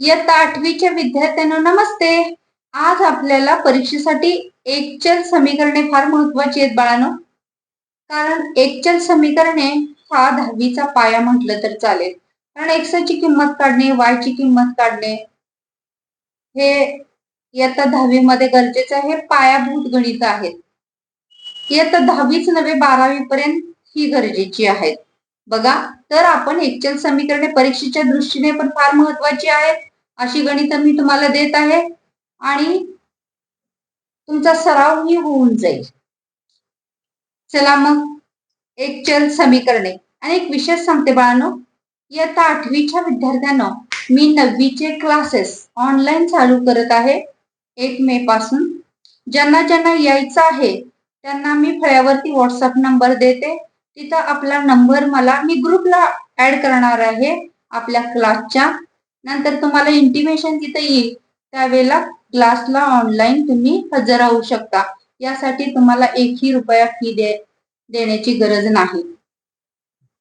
इयत्ता आठवीच्या विद्यार्थ्यांना नमस्ते. आज आपल्याला परीक्षेसाठी एकचल समीकरणे फार महत्वाची आहेत बाळानो. कारण एकचल समीकरणे हा दहावीचा पाया म्हटलं तर चालेल. कारण एक्सची किंमत काढणे वायची किंमत काढणे हे इयत्ता दहावी मध्ये गरजेचं आहे. पायाभूत गणित आहेत. इयत्ता दहावीच नव्हे बारावी पर्यंत ही गरजेची आहेत. बघा तर आपण एकचल समीकरणे परीक्षेच्या दृष्टीने पण फार महत्वाची आहेत. अशी गणित मी तुम्हाला देत आहे. आणि तुमचा सरावही होऊन जाईल. चला मग एक चल समीकरणे. आणि एक विशेष सांगते बाळांनो. इयत्ता आठवीच्या विद्यार्थ्यांना मी नववीचे क्लासेस ऑनलाईन चालू करत आहे एक मे पासून. ज्यांना ज्यांना यायचं आहे त्यांना मी फळ्यावरती व्हॉट्सअप नंबर देते. तिथं आपला नंबर मला मी ग्रुपला ऍड करणार आहे आपल्या क्लासच्या नंतर तुम्हाला इंटिमेशन तिथे येईल. त्यावेळेला क्लासला ऑनलाईन तुम्ही हजर राहू शकता. यासाठी तुम्हाला एकही रुपया फी दे देण्याची गरज नाही.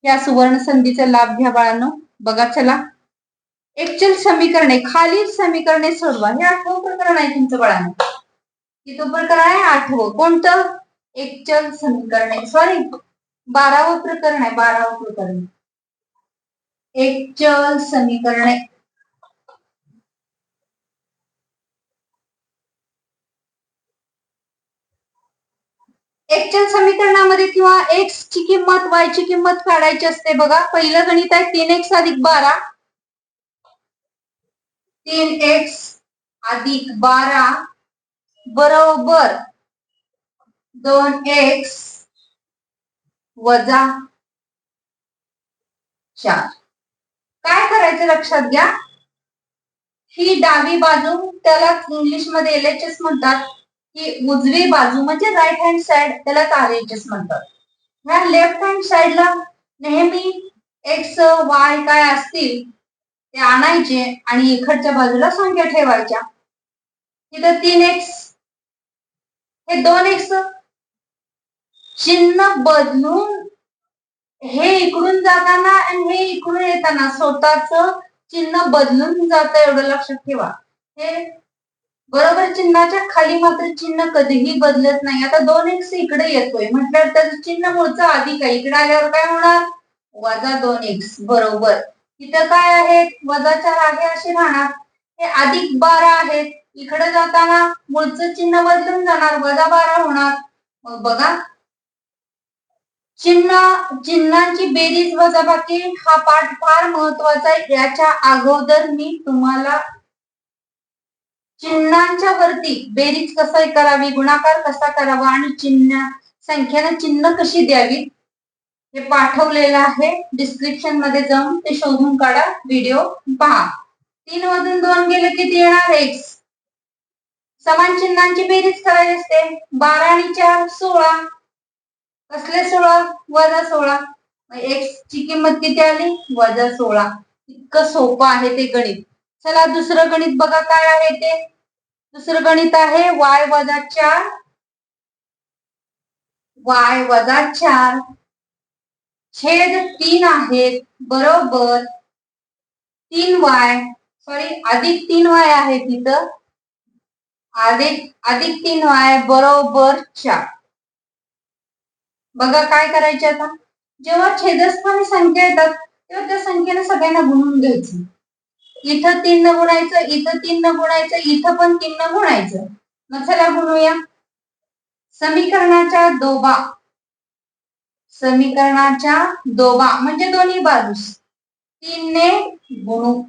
या सुवर्ण संधीचा लाभ घ्या बाळांनो. बघा चला. एकचल समीकरणे खालील समीकरणे सोडवा. हे आठवं प्रकरण आहे तुमचं बाळांनो. किती प्रकरण आहे आठवं. कोणतं? एकचल समीकरणे. सॉरी बारावं प्रकरण आहे बारावं प्रकरण. एकचल समीकरणे. एकचल समीकरणामध्ये किंवा एक्स ची किंमत वाय ची किंमत काढायची असते बघा. पहिलं गणित आहे तीन एक्स अधिक बारा. तीन एक्स अधिक बारा बरोबर दोन एक्स वजा चार. काय करायचं लक्षात घ्या? ही डावी बाजू त्याला इंग्लिशमध्ये एल एच एस म्हणतात. की उजवी बाजू म्हणजे राईट हँड साइड त्याला आर म्हणतात. ह्या लेफ्ट हँड साइडला नेहमी एक्स वाय काय असतील ते आणायचे आणि इकडच्या बाजूला संख्या ठेवायच्या. तिथं तीन एक्स हे दोन एक्स चिन्ह बदलून हे इकडून जाताना आणि हे इकडून येताना स्वतःच चिन्ह बदलून जात एवढं लक्षात ठेवा. हे बरोबर चिन्हाच्या खाली मात्र चिन्ह कधीही बदलत नाही. आता दोन एक्स इकडे येतोय. म्हटल्यावर त्याचं चिन्ह मूळचं अधिक आहे इकडे आल्यावर काय होणार? वजा दोन एक्स बरोबर. इथं काय आहे वजा चार आहे असे राहणार हे अधिक बारा आहेत. इकडे जाताना मूळचं चिन्ह बदलून जाणार. वजा बारा होणार. मग बघा. चिन्ह चिन्हांची बेरीज वजाबाकी हा पाठ फार महत्त्वाचा आहे. याच्या अगोदर मी तुम्हाला चिन्हांच्या वरती बेरीज कसा करावी गुणाकार कसा करावा आणि चिन्ह संख्याने चिन्ह कशी द्यावी हे पाठवलेलं आहे. डिस्क्रिप्शनमध्ये जाऊन ते शोधून काढा व्हिडिओ पहा. तीन मधून दोन गेले किती येणार एक्स समान चिन्हांची बेरीज करायची असते. बारा आणि चार सोळा. कसले सोळा? वजा सोळा. एक्स ची किंमत किती आली? वजा सोळा. इतकं सोपं आहे ते गणित. चला दुसरं गणित बघा काय आहे ते. दुसरं गणित आहे वाय वजा चार. वाय वजा चार. छेद तीन आहेत बरोबर. तीन वाय सॉरी अधिक तीन वाय आहे तिथं. अधिक अधिक तीन वाय बरोबर चार. बघा काय करायचे आता. जेव्हा छेदस्थानी संख्या येतात तेव्हा त्या संख्येने सगळ्यांना गुणून घ्यायचं. इथं तीन न गुणायचं इथं तीन न गुणायचं इथं पण तीन न गुणायचं. मग चला गुणूया समीकरणाच्या दोबा. समीकरणाच्या दोबा. म्हणजे दोन्ही बाजूस. तीनने गुणू.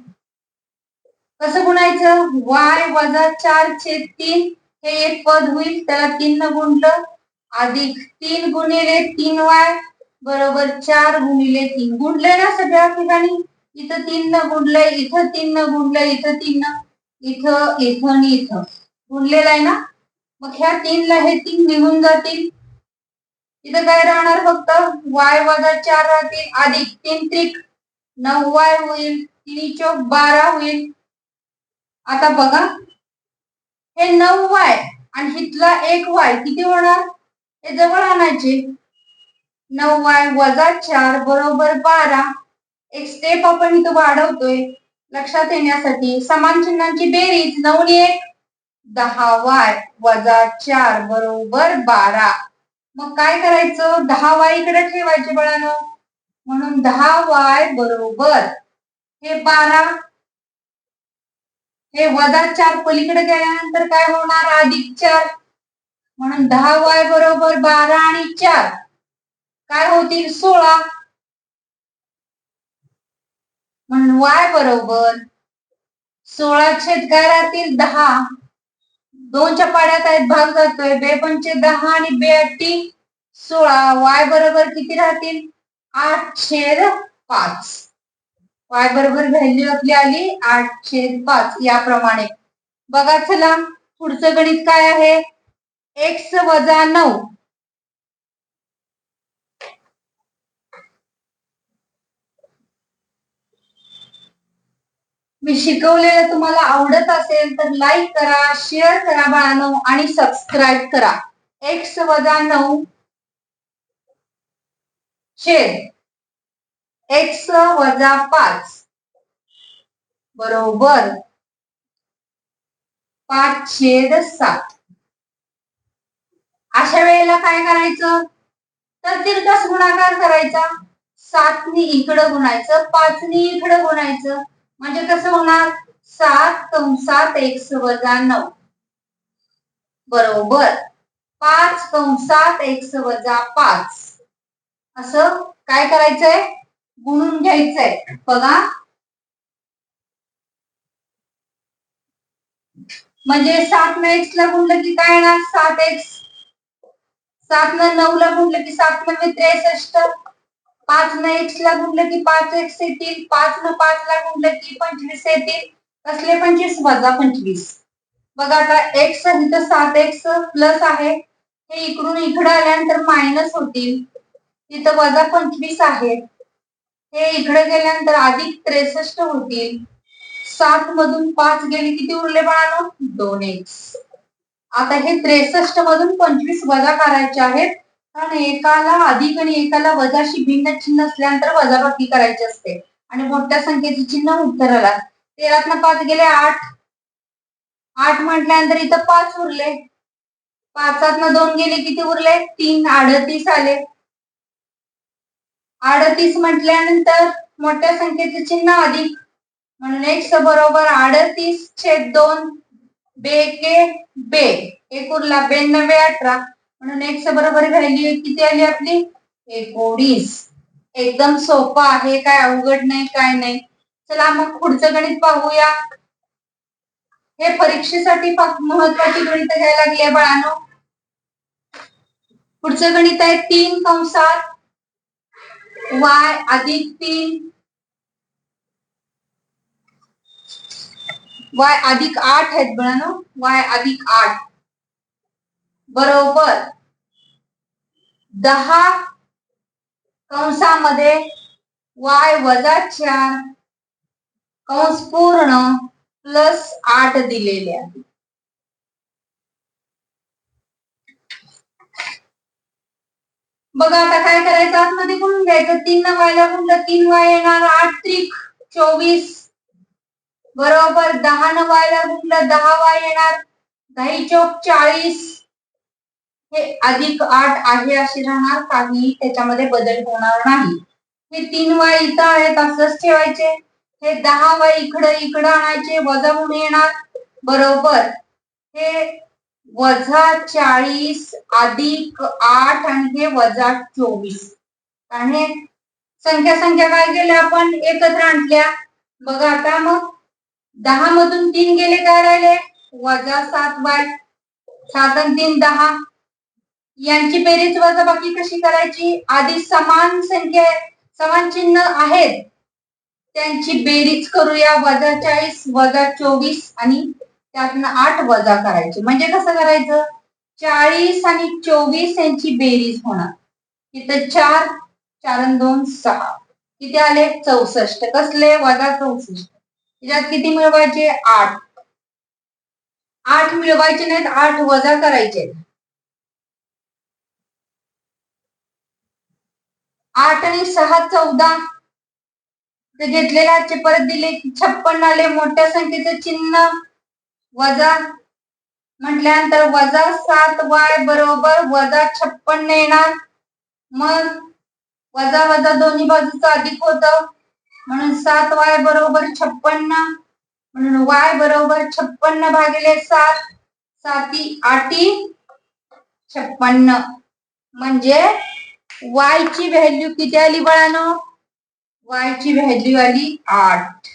कसं गुणायचं? वाय वजा चार छेद तीन हे एक पद होईल. त्याला तीन न गुणलं. अधिक तीन गुणिले तीन वाय बरोबर चार गुणिले तीन. गुणले ना सगळ्या ठिकाणी? इथं तीन न गुणलंय इथं तीन न गुणलंय इथं तीन न इथं इथं आणि इथं. गुणलेलं आहे ना? मग ह्या तीनला हे तीन निघून जातील. इथं काय राहणार फक्त? वाय वजा चार राहतील. अधिक तीन त्रिक. नऊ वाय होईल. तीन चौक बारा होईल. आता बघा. हे नऊ वाय आणि हिथला एक वाय किती होणार? हे जवळ आणायचे. नऊ वाय वजा चार बरोबर बारा. एक स्टेप आपण इथं वाढवतोय. लक्षात येण्यासाठी समान चिन्हांची बेरीज नऊ एक दहा वाय वजा चार बरोबर बारा. मग काय करायचं? दहा वाय इकडे ठेवायचे बळानं. म्हणून दहा वाय बरोबर हे बारा. हे वजा चार पलीकडे गेल्यानंतर काय होणार? अधिक चार. म्हणून दहा वाय बरोबर बारा आणि चार. काय होतील? सोळा. म्हणून वाय बरोबर सोळा छेद काय राहतील दहा दोनच्या पाड्यात आहेत भाग जातोय. बे पंचे दहा आणि बे अट्टी सोळा. वाय बरोबर किती राहतील? आठ छेद पाच. वाय बरोबर व्हॅल्यू आपली आली आठ छेद पाच याप्रमाणे. बघा चला पुढचं गणित काय आहे? एक्स वजा नऊ. मी शिकवलेलं तुम्हाला आवडत असेल तर लाईक करा शेअर करा बाळांनो आणि सबस्क्राईब करा. एक्स वजा नऊ. छेद. एक्स वजा पाच. बरोबर. पाच छेद सात. अशा वेळेला काय करायचं? तर तिरकास गुणाकार करायचा. सातनी इकडं गुणायचं पाचनी इकडं गुणायचं. म्हणजे कसं होणार? सात कंसात एक्स वजा नऊ. बरोबर. पाच कंसात एक्स वजा पाच. असं काय करायचंय? गुणून घ्यायचंय. बघा. म्हणजे सात न एक्स ला गुणलं की काय येणार? सात एक्स सात न नऊ ला गुणलं की सात नव्हे त्रेसष्ट. पाच न एक्स ला गुणलं की पाच एक्स येतील पाच न पाच ला गुणलं की पंचवीस येतील कसले पंचवीस वजा पंचवीस. बघा आता एक्स इथं सात एक्स प्लस आहे हे इकडून इकडे आल्यानंतर मायनस होतील. तिथं वजा पंचवीस आहेत हे इकडे गेल्यानंतर अधिक त्रेसष्ट होतील. सात मधून पाच गेले किती उरले बाळानो? दोन एक्स. आता हे त्रेसष्ट मधून पंचवीस वजा करायचे आहेत. एकाला अधिक आणि एकाला वजाशी भिन्न चिन्ह असल्यानंतर वजाबाकी करायची असते. आणि मोठ्या संख्येचे चिन्ह उत्तराला. तेरातनं पाच गेले आठ. आठ म्हटल्यानंतर इथं पाच उरले. पाचातनं दोन गेले किती उरले? तीन. अडतीस आले. अडतीस म्हटल्यानंतर मोठ्या संख्येचे चिन्ह अधिक. म्हणून एक्स बरोबर अडतीस छेद दोन. बे के बे एक उरला. बेनवे अठरा. म्हणून एक्स बरोबर व्हॅल्यू किती आली आपली? एकोणीस. एकदम सोपं आहे काय अवघड नाही काय नाही. चला मग पुढचं गणित पाहूया. हे परीक्षेसाठी महत्वाची गणित घ्यायला लागली बाळानो. पुढचं गणित आहे तीन कंसात वाय अधिक तीन. वाय अधिक आठ आहेत बळानो. वाय अधिक आठ. बरोबर. दहा कंसामध्ये वाय वजा चार कंस पूर्ण प्लस आठ दिलेले आहे. बघा आता काय करायचं? आतमध्ये गुणून घ्यायचं? तीन न वायला गुणलं तीन वाय येणार. आठ त्रिक चोवीस. बरोबर दहा न वायला गुणलं दहा वाय येणार. दही चौक चाळीस. हे अधिक आठ आहे अशी राहणार काही त्याच्यामध्ये बदल होणार नाही. हे तीन वाय इथं आहेत असंच ठेवायचे. हे दहा वाय इकडं इकडं आणायचे वजा म्हणून येणार. बरोबर. हे वजा चाळीस अधिक आठ आणि हे वजा चोवीस. आणि संख्या संख्या काय केल्या आपण? एकत्र आणल्या. बघा आता मग दहा मधून तीन गेले काय राहिले? वजा सात बाय सात आणि तीन दहा. यांची बेरीज वजाबाकी कशी करायची? आधी समान संख्या समान चिन्ह आहेत. त्यांची बेरीज करूया वजा चाळीस वजा चोवीस आणि त्यातनं आठ वजा करायचे. म्हणजे कसं करायचं? चाळीस आणि चोवीस यांची बेरीज होणार. तिथं चार चार दोन सहा. किती आले? चौसष्ट. कसले? वजा चौसष्ट. त्याच्यात किती मिळवायचे? आठ. आठ मिळवायचे नाहीत आठ वजा करायचे. आठ आणि सहा चौदा. ते घेतलेले आजचे परत दिले की आले. मोठ्या संख्येचं चिन्ह वजा म्हटल्यानंतर वजा सात वाय बरोबर वजा छप्पन येणार. मग वजा वजा दोन्ही बाजूचं अधिक होत. म्हणून सात वाय बरोबर छप्पन्न म्हणून वाय बरोबर छप्पन्न भागिले सात. साती आठी छप्पन्न म्हणजे वाय ची व्हॅल्यू किती आली बाळानो? वाय ची व्हॅल्यू आली आठ.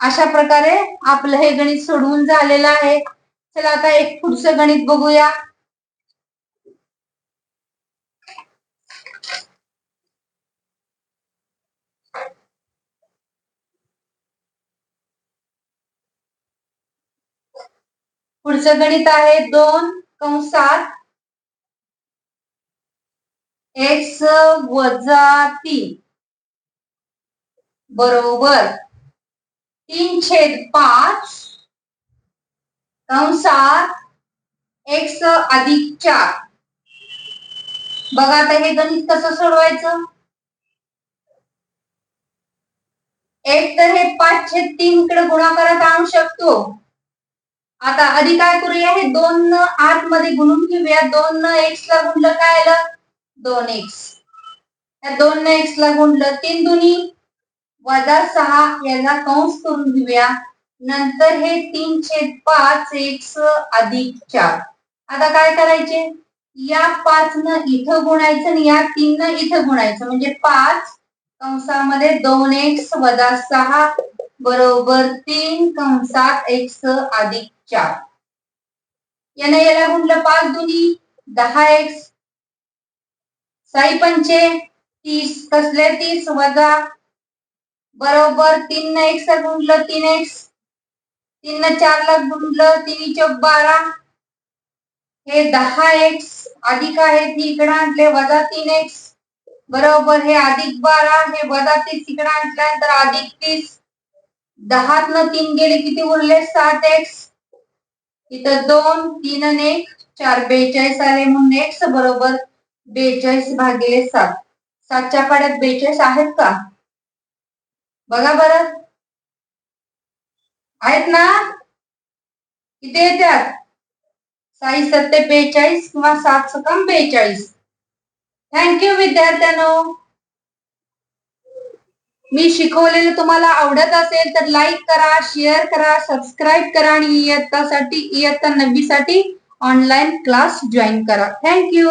अशा प्रकारे आपलं हे गणित सोडवून झालेलं आहे. चला आता एक पुढचं गणित बघूया. पुढचं गणित आहे दोन कंसात एक्स वजा तीन बरोबर. तीन छेद पाच कंसात एक्स अधिक चार. बघा आता हे गणित कसं सोडवायचं? एक तर हे पाच छेद तीन कडे गुणाकारात आणू शकतो. आता आधी काय करूया? हे दोन आठमध्ये गुणून घेऊया. दोन एक्स ला गुणलं काय आलं? दोन एक्स या दोन एक्स ला गुणलं तीन दुनी वजा सहा याला कंस करून घेऊया. नंतर हे तीन छेद पाच एक्स अधिक चार. आता काय करायचे? या पाच न इथं गुणायचं आणि या तीन न इथं गुणायचं. म्हणजे पाच कंसामध्ये दोन एक्स वजा सहा बरोबर तीन कंसात एक्स अधिक चार. याने याला गुणलं पाच दुनी दहा एक्स साई पंचे तीस कसले तीस वजा बरोबर तीन एक एक्स गुणलं तीन एक्स तीन चार लाख गुणलं तीन चौक बारा. हे दहा एक्स अधिक आहे ती इकडं आणले वजा तीन एक्स बरोबर हे अधिक बारा हे वजा तीस इकडं आणल्यानंतर अधिक तीस. दहात न तीन गेले किती उरले? सात एक्स इथं दोन तीन आणि एक चार बेचाळीस आले म्हणून एक्स बरोबर. बेचाळीस भागिले सात. सातच्या पाड्यात बेचाळीस आहेत का? बघा बरं. आहेत ना? किती येतात साई सत्ते बेचाळीस किंवा सात सकाम बेचाळीस. थँक्यू विद्यार्थ्यांनो. मी शिकवलेलं तुम्हाला आवडत असेल तर लाईक करा शेअर करा सबस्क्राईब करा आणि इयत्तासाठी इयत्ता नववी साठी ऑनलाईन क्लास जॉईन करा थँक्यू